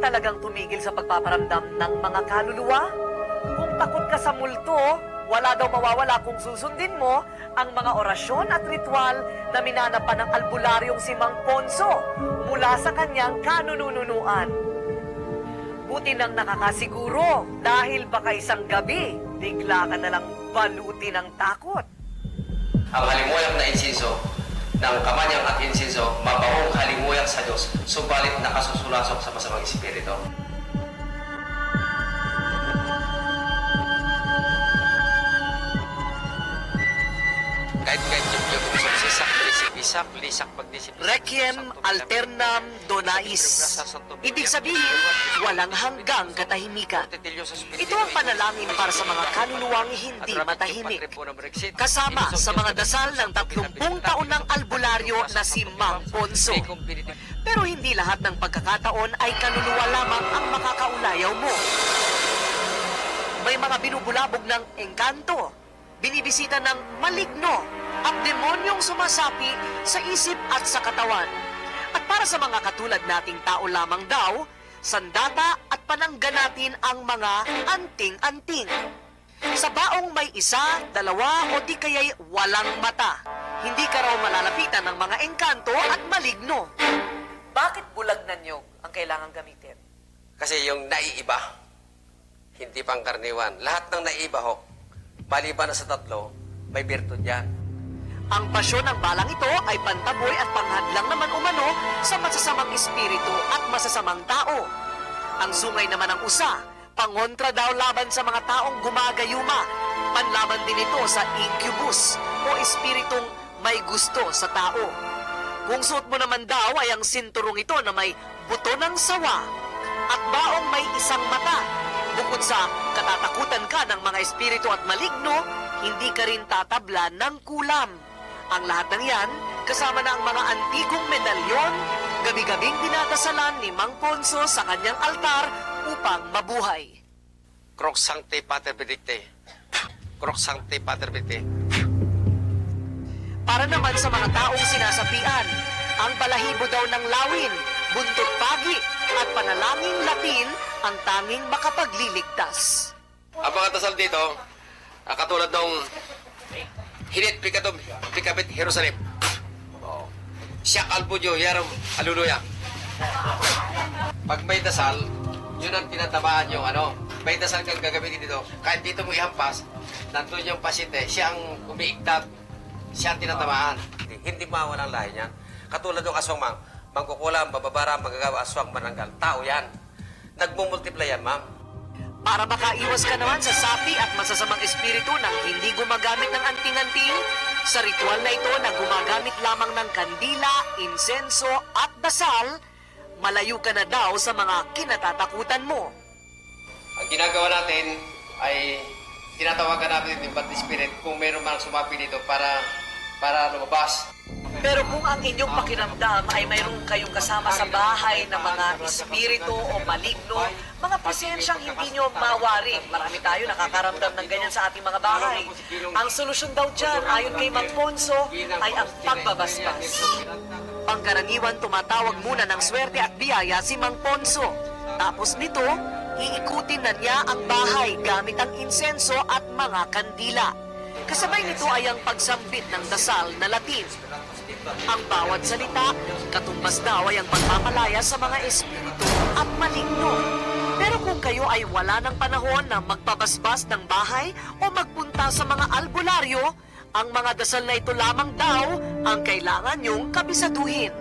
talagang tumigil sa pagpaparamdam ng mga kaluluwa? Kung takot ka sa multo, wala daw mawawala kung susundin mo ang mga orasyon at ritual na minanapan ng albularyong si Mang Ponso mula sa kanyang kanununuan. Buti nang nakakasiguro dahil baka isang gabi, bigla ka nalang baluti ng takot. Ang halimuyak na insinso ng kamanyang at insinso, mabahong halimuyak sa Diyos, subalit nakasusulasok sa masamang espiritu. Requiem alternam donais. Ibig sabihin, walang hanggang katahimikan. Ito ang panalangin para sa mga kaluluwang hindi matahimik. Kasama sa mga dasal ng 30 taon ng albularyo na si Mang Ponso. Pero hindi lahat ng pagkakataon ay kaluluwa lamang ang makakaulayaw mo. May mga binubulabog ng engkanto, binibisita ng maligno at demonyong sumasapi sa isip at sa katawan. At para sa mga katulad nating tao lamang daw, sandata at panangga natin ang mga anting-anting. Sa baong may isa, dalawa o di kaya'y walang mata, hindi ka raw malalapitan ng mga engkanto at maligno. Bakit bulag na niyog ang kailangan gamitin? Kasi yung naiiba, hindi pangkarniwan. Lahat ng naiiba ho, maliban na sa tatlo, may virtud yan. Ang pasyon ng balang ito ay pantaboy at panghadlang naman umano sa masasamang espiritu at masasamang tao. Ang sungay naman ng usa, pangontra daw laban sa mga taong gumagayuma. Panlaban din ito sa incubus o espiritong may gusto sa tao. Kung suot mo naman daw ay ang sinturong ito na may buto ng sawa at baong may isang mata. Bukod sa katatakutan ka ng mga espiritu at maligno, hindi ka rin tatabla ng kulam. Ang lahat ng yan, kasama na ang mga antigong medalyon, gabi-gabing dinadasalan ni Mang Ponso sa kanyang altar upang mabuhay. Croc Sancte Pater Benedicte. Croc Sancte Pater Benedicte. Para naman sa mga taong sinasapian, ang balahibo daw ng lawin, buntot pagi at panalangin latin ang tanging makapagliligtas. Ang mga dasal dito, ah, katulad ng Hinit Pikatum, Pikabit, Jerusalem. Oh. Siyak Alpujo, Yaram, Aluluya. Pag may dasal, yun ang tinatamaan yung ano, may dasal kang gagamitin dito. Kahit dito mo ihampas, nandun yung pasyente, siya ang umiigtat, siya ang tinatamaan. Hindi mawala ang lahi niyan. Katulad ng aswang mang, mangkukulam, bababara, magagawa, aswang, mananggal. Tao yan. Nagmumultiply yan, ma'am. Para makaiwas ka naman sa sapi at masasamang espiritu ng hindi gumagamit ng anting-anting, sa ritual na ito na gumagamit lamang ng kandila, insenso at dasal, malayo ka na daw sa mga kinatatakutan mo. Ang ginagawa natin ay tinatawagan natin yung bad spirit kung meron mang sumapi dito para para lumabas. Pero kung ang inyong pakiramdam ay mayroon kayong kasama sa bahay na mga espiritu o maligno, mga presensyang hindi nyo mawari. Marami tayo nakakaramdam ng ganyan sa ating mga bahay. Ang solusyon daw dyan, ayon kay Mang Ponso, ay ang pagbabasbas. Pangkaraniwan tumatawag muna ng swerte at biyaya si Mang Ponso. Tapos nito, iikutin na niya ang bahay gamit ang insenso at mga kandila. Kasabay nito ay ang pagsambit ng dasal na Latin. Ang bawat salita, katumbas daw ay ang pagpapalaya sa mga espiritu at maligno. Pero kung kayo ay wala ng panahon na magpabasbas ng bahay o magpunta sa mga albularyo, ang mga dasal na ito lamang daw ang kailangan niyong kabisaduhin.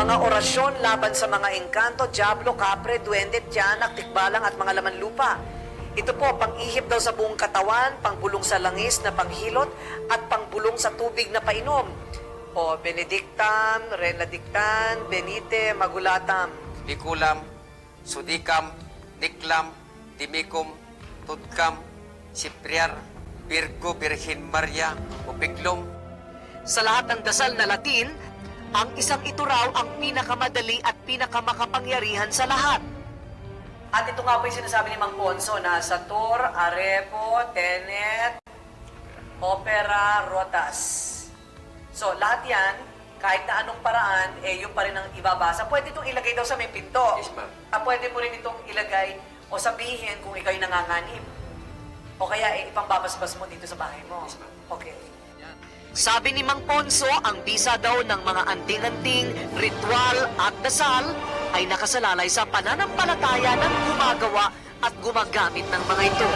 Mga orasyon laban sa mga engkanto, diablo, kapre, duwende, tiyanak, tikbalang at mga laman lupa. Ito po, pang-ihip daw sa buong katawan, pangbulong sa langis na panghilot, at pangbulong sa tubig na painom. O, Benedictam, Renadictan, Benite, Magulatam. Bikulam, Sudikam, Niklam, Timikum, Tudkam, Sipriar, Virgo, Virgin Maria, Upiklom. Sa lahat ng dasal na Latin, ang isang ito raw ang pinakamadali at pinakamakapangyarihan sa lahat. At ito nga po yung sinasabi ni Mang Ponso na Sator, Arepo, Tenet, Opera, Rotas. So, lahat yan, kahit na anong paraan, eh, yung pa rin ang ibabasa. Pwede itong ilagay daw sa may pinto. Yes, ma'am. Ah, pwede mo rin itong ilagay o sabihin kung ikaw'y nanganganib. O kaya eh, ipambabasbas mo dito sa bahay mo. Yes, ma'am. Okay. Sabi ni Mang Ponso, ang bisa daw ng mga anting-anting, ritual at dasal ay nakasalalay sa pananampalataya ng gumagawa at gumagamit ng mga ito.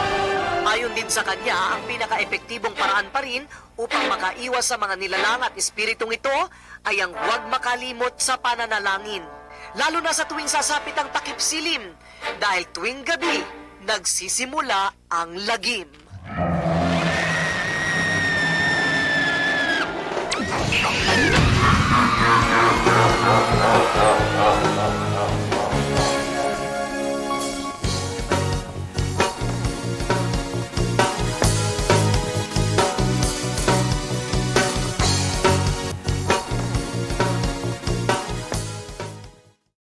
Ayon din sa kanya, ang pinaka-epektibong paraan pa rin upang makaiwas sa mga nilalang at espiritong ito ay ang huwag makalimot sa pananalangin. Lalo na sa tuwing sasapit ang takip silim dahil tuwing gabi, nagsisimula ang lagim.